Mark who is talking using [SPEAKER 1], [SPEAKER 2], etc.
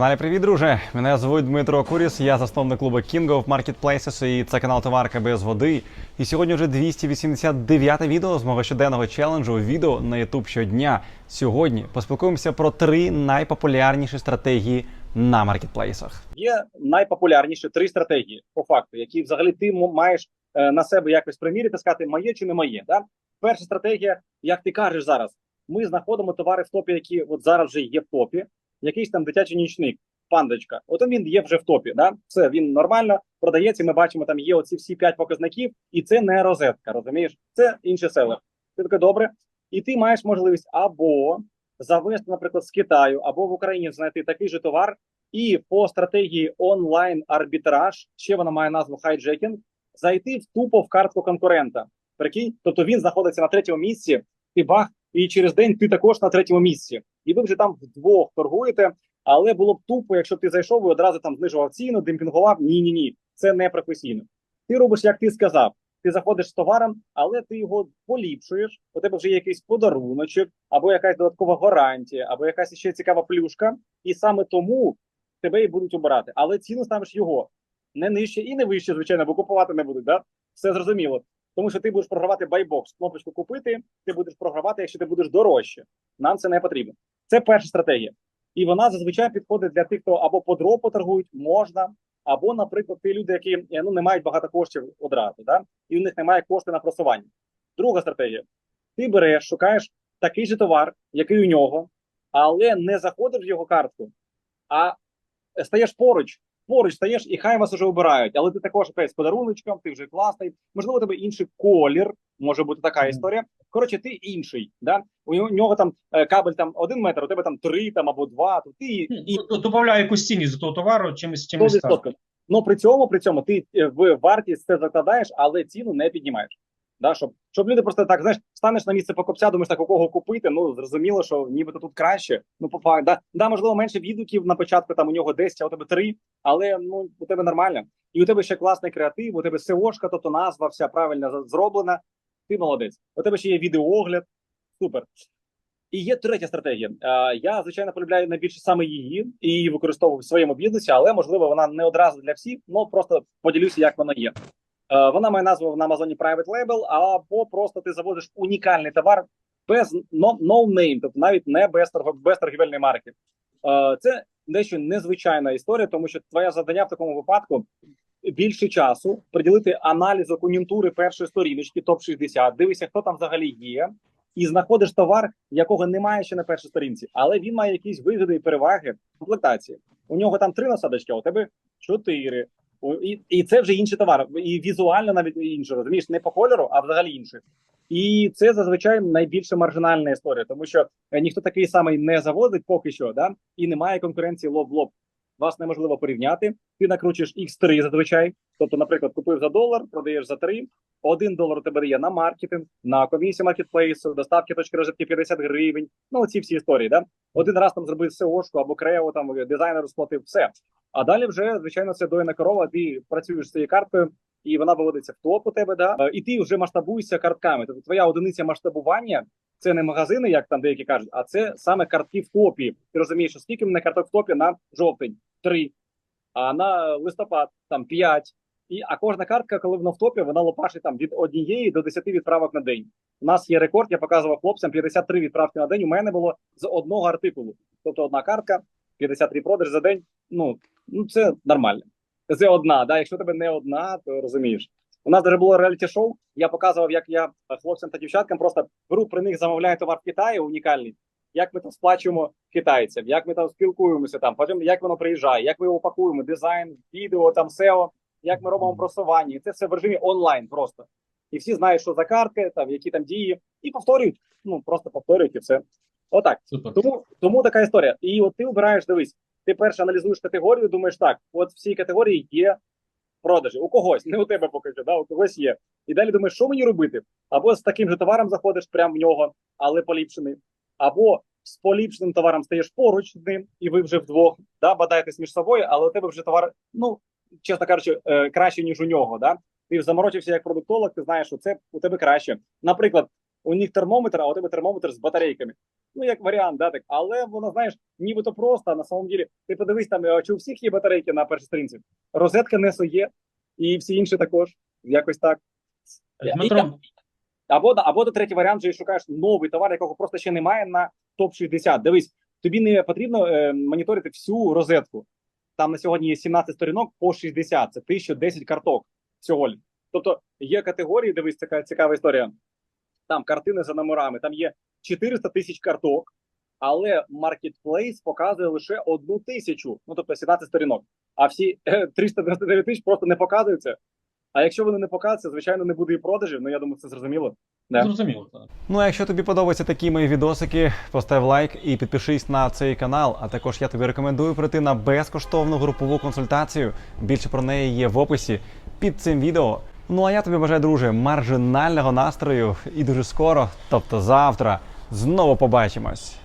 [SPEAKER 1] Каналі Привіт, друже! Мене звуть Дмитро Куріс, я засновник клубу King of Marketplaces і це канал Товарка без води. І сьогодні вже 289 відео з мого щоденного челенджу відео на YouTube щодня. Сьогодні поспілкуємося про три найпопулярніші стратегії на маркетплейсах.
[SPEAKER 2] Є найпопулярніші три стратегії по факту, які взагалі ти маєш е, на себе якось приміряти, сказати, моє чи не моє. Да? Перша стратегія, як ти кажеш зараз, ми знаходимо товари в топі, які от зараз вже є в топі. Якийсь там дитячий нічник, пандочка. От він є вже в топі. Да? Все, він нормально продається. Ми бачимо, там є оці всі п'ять показників, і це не розетка. Розумієш? Це інший селер. Ти таке добре. І ти маєш можливість або завести, наприклад, з Китаю, або в Україні знайти такий же товар, і по стратегії онлайн арбітраж, ще вона має назву хайджекінг, зайти в тупо в картку конкурента. Прикинь, тобто він знаходиться на третьому місці, ти бах, і через день ти також на третьому місці. І ви вже там вдвох торгуєте. Але було б тупо, якщо б ти зайшов і одразу там знижував ціну, демпінгував. Ні, ні, ні, це не професійно. Ти робиш, як ти сказав. Ти заходиш з товаром, але ти його поліпшуєш. У тебе вже є якийсь подаруночок, або якась додаткова гарантія, або якась ще цікава плюшка, і саме тому тебе і будуть обирати. Але ціну ставиш його не нижче і не вище, звичайно, бо купувати не будуть. Да? Все зрозуміло. Тому що ти будеш програвати байбокс, кнопочку купити, ти будеш програвати, якщо ти будеш дорожче. Нам це не потрібно. Це перша стратегія. І вона зазвичай підходить для тих, хто або по дропу торгують, можна, або, наприклад, ті люди, які е, ну не мають багато коштів одразу, да? і в них немає коштів на просування. Друга стратегія: ти береш, шукаєш такий же товар, який у нього, але не заходиш в його картку, а стаєш поруч. Поруч стаєш, і хай вас уже обирають, але ти також з подаруночком, ти вже класний. Можливо, у тебе інший колір, може бути така історія. Коротше, ти інший. Да? У нього- там е, кабель там один метр, у тебе там три там або два. То ти і
[SPEAKER 3] Добавляє якусь цінність до того товару, чимось чимось
[SPEAKER 2] Ну при цьому при цьому ти е, в вартість це закладаєш, але ціну не піднімаєш. Да, щоб, щоб люди просто так знаєш, станеш на місце покупця, думаєш, так у кого купити. Ну зрозуміло, що нібито тут краще. Ну по факту, да, да, можливо, менше відгуків на початку. Там у нього 10, а у тебе 3, але ну у тебе нормально. І у тебе ще класний креатив, у тебе SEO-шка, тобто назва вся правильно зроблена. Ти молодець. У тебе ще є відеоогляд. Супер. І є третя стратегія. Я звичайно полюбляю найбільше саме її і використовую в своєму бізнесі, але можливо вона не одразу для всіх. Ну просто поділюся, як вона є. Е, Вона має назву на Амазоні Private Label, або просто ти заводиш унікальний товар без no, name, тобто навіть не без, без торгівельної марки. Е, Це дещо незвичайна історія, тому що твоє завдання в такому випадку більше часу приділити аналізу кон'юнктури першої сторіночки, топ 60 дивишся, хто там взагалі є, і знаходиш товар, якого немає ще на першій сторінці, але він має якісь вигоди і переваги комплектації. У нього там три насадочки, а у тебе чотири. І, і це вже інший товар, і візуально навіть інший, розумієш, не по кольору, а взагалі інший. І це зазвичай найбільше маржинальна історія, тому що е, ніхто такий самий не завозить поки що, да? і немає конкуренції лоб в лоб. Вас неможливо порівняти. Ти накручуєш X3 зазвичай. Тобто, наприклад, купив за долар, продаєш за 3, один долар у тебе дає на маркетинг, на комісію маркетплейсу, доставки точки розетки 50 гривень. Ну, оці всі історії. Да? Один раз там зробив SEO-шку або крео, там дизайнер сплатив все. А далі вже, звичайно, це доїна корова, ти працюєш з цією карткою, і вона виводиться в топ у тебе, да? Е, і ти вже масштабуєшся картками. Тобто твоя одиниця масштабування це не магазини, як там деякі кажуть, а це саме картки в топі. Ти розумієш, що скільки мене карток в топі на жовтень? Три. А на листопад там п'ять. І а кожна картка, коли вона в топі, вона лопашить там від однієї до 10 відправок на день. У нас є рекорд, я показував хлопцям 53 відправки на день. У мене було з одного артикулу. Тобто одна картка, 53 продажі за день. Ну, ну це нормально. Це одна. Да? Якщо тебе не одна, то розумієш. У нас даже було реаліті шоу. Я показував, як я хлопцям та дівчаткам просто беру при них замовляю товар в Китаї унікальний. Як ми там сплачуємо китайцям, як ми там спілкуємося там, потім як воно приїжджає, як ми його пакуємо, дизайн, відео, там SEO, як ми робимо просування. І це все в режимі онлайн просто. І всі знають, що за картки, там які там дії, і повторюють. Ну просто повторюють і все. Отак.
[SPEAKER 3] Супер.
[SPEAKER 2] Тому, тому така історія. І от ти обираєш, дивись, ти перше аналізуєш категорію, думаєш, так, от в цій категорії є продажі. У когось, не у тебе поки що, да, у когось є. І далі думаєш, що мені робити? Або з таким же товаром заходиш прямо в нього, але поліпшений, або з поліпшеним товаром стаєш поруч з ним, і ви вже вдвох да, бадаєтесь між собою, але у тебе вже товар, ну, чесно кажучи, е, краще, ніж у нього. Да? Ти заморочився як продуктолог, ти знаєш, що це у тебе краще. Наприклад, у них термометр, а у тебе термометр з батарейками. Ну, як варіант, да, так. Але воно, знаєш, нібито просто, а на самом деле, ти подивись там, е, чи у всіх є батарейки на першій сторінці. Розетка Несо є, і всі інші також. Якось так.
[SPEAKER 3] Дмитро,
[SPEAKER 2] Або, або до третій варіант, вже шукаєш новий товар, якого просто ще немає на топ 60. Дивись, тобі не потрібно е, моніторити всю розетку. Там на сьогодні є 17 сторінок по 60. Це 1010 карток всього. Тобто є категорії, дивись, така цікава історія. Там картини за номерами, там є 400 тисяч карток, але Marketplace показує лише одну тисячу, ну тобто 17 сторінок. А всі е, 399 тисяч просто не показуються. А якщо вони не показуються, звичайно, не буде і продажів. Ну я думаю, це зрозуміло. Да.
[SPEAKER 3] зрозуміло. так.
[SPEAKER 1] Ну а якщо тобі подобаються такі мої відосики, постав лайк і підпишись на цей канал. А також я тобі рекомендую прийти на безкоштовну групову консультацію. Більше про неї є в описі під цим відео. Ну а я тобі бажаю, друже, маржинального настрою і дуже скоро, тобто завтра, знову побачимось.